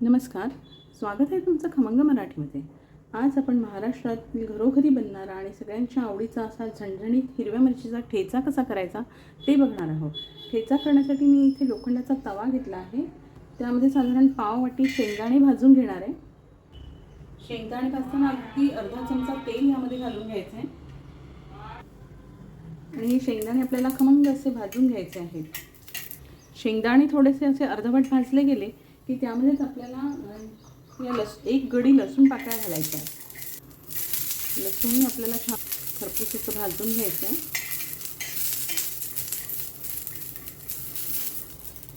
नमस्कार. स्वागत आहे तुमचं खमंग मराठीमध्ये. आज आपण महाराष्ट्रातील घरोघरी बनणारा आणि सगळ्यांच्या आवडीचा असा झणझणीत हिरव्या मिरचीचा ठेचा कसा करायचा ते बघणार आहोत. ठेचा करण्यासाठी मी इथे लोखंडाचा तवा घेतला आहे. त्यामध्ये साधारण पाव वाटी शेंगदाणे भाजून घेणार आहे. शेंगदाणे भाजताना अगदी अर्धा चमचा तेल यामध्ये घालून घ्यायचं आहे आणि हे शेंगदाणे आपल्याला खमंग असे भाजून घ्यायचे आहेत. शेंगदाणे थोडेसे असे अर्धवट भाजले गेले की त्यामध्येच आपल्याला या लस एक गडी लसूण पाकळ्या घालायच्या आहे. लसूणही आपल्याला छान खरपूस असं भाजून घ्यायचं आहे.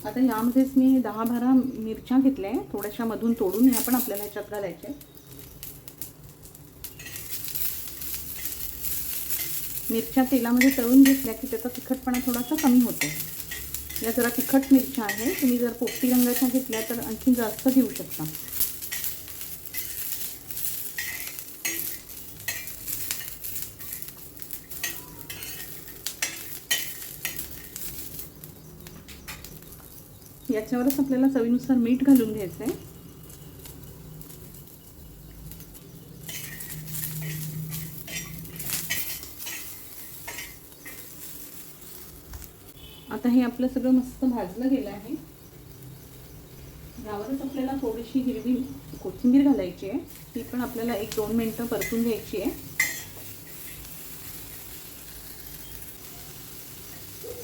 आता यामध्येच मी दहा बारा मिरच्या घेतल्या आहे. थोड्याशा मधून तोडून ह्या पण आपल्याला ह्याच्यात घालायच्या आहेत. मिरच्या तेलामध्ये तळून घेतल्या की त्याचा तिखटपणा थोडासा कमी होतो. या जरा तिखट मिरच्या आहे. तुम्ही जर पोपटी रंगाच्या घेतल्या तर आणखी जास्त घेऊ शकता. याच्यावरच आपल्याला चवीनुसार मीठ घालून घ्यायचं आहे आता हे आपलं सगळं मस्त भाजलं गेलं आहे. यावरच आपल्याला थोडीशी हिरवी कोथिंबीर घालायची आहे. ती पण आपल्याला एक दोन मिनटं परतून घ्यायची आहे.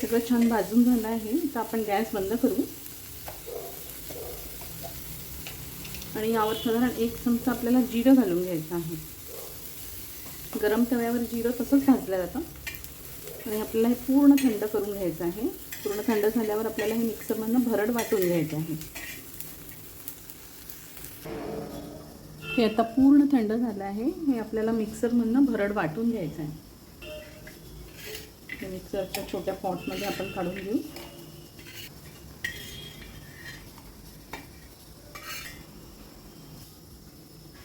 सगळं छान भाजून झालं आहे. तर आपण गॅस बंद करू. आणि यावर साधारण एक चमचा आपल्याला जिरं घालून घ्यायचं आहे. गरम तव्यावर जिरं तसंच भाजलं जातं. आणि आपल्याला हे पूर्ण थंड करून घ्यायचं आहे. पूर्ण थंड झाल्यावर आपल्याला हे मिक्सरमधनं भरड वाटून घ्यायचं आहे. हे आता पूर्ण थंड झालं आहे. हे आपल्याला मिक्सरमधनं भरड वाटून घ्यायचं आहे. हे मिक्सरच्या छोट्या पॉटमध्ये आपण काढून घेऊ.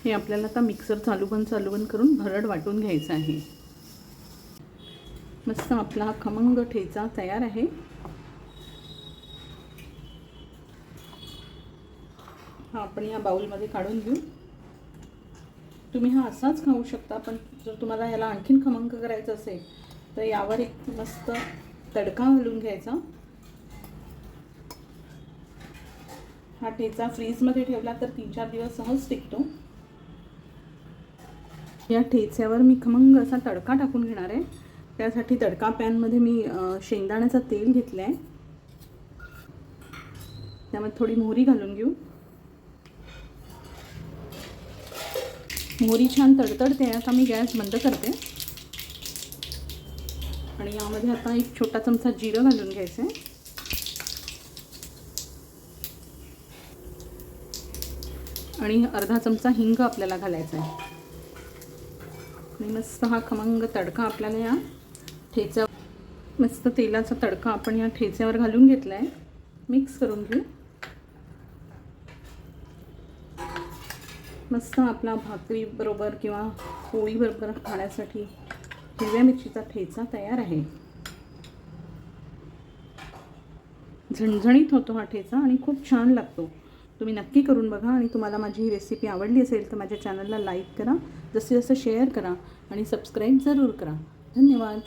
हे आपल्याला आता मिक्सर चालू बंद चालू बंद करून भरड वाटून घ्यायचं आहे. मस्त आपला हा खमंग ठेचा तयार आहे. हा आपण या बाउलमध्ये काढून घेऊ. तुम्ही हा असाच खाऊ शकता पण जर तुम्हाला याला आणखीन खमंग करायचं असेल तर यावर एक मस्त तडका घालून घ्यायचा. हा ठेचा फ्रीजमध्ये ठेवला तर तीन चार दिवस सहज टिकतो. या ठेच्यावर मी खमंग असा तडका टाकून घेणार आहे. त्यासाठी तडका पॅनमध्ये मी शेंगदाण्याचं तेल घेतलं आहे त्यामध्ये थोडी मोहरी घालून घेऊ. मोहरी छान तडतडते आता मी गॅस बंद करते. आणि यामध्ये आता एक छोटा चमचा जिरं घालून घ्यायचं आहे आणि अर्धा चमचा हिंग आपल्याला घालायचा आहे आणि मस्त हा खमंग तडका आपल्याला या ठेचा मस्त तेलाचा तडका आपण या ठेच्यावर घालून घेतला आहे मिक्स करून घेऊ. मस्त आपला भाकरी बरोबर किंवा पोळी बरोबर खाण्यासाठी हिरव्या मिरचीचा ठेचा तयार आहे. झणझणीत होतो हा ठेचा आणि खूप छान लागतो. तुम्ही नक्की करून बघा आणि तुम्हाला माझी ही रेसिपी आवडली असेल तर माझ्या चॅनलला लाईक करा जसे जसं शेअर करा आणि सबस्क्राईब जरूर करा. धन्यवाद.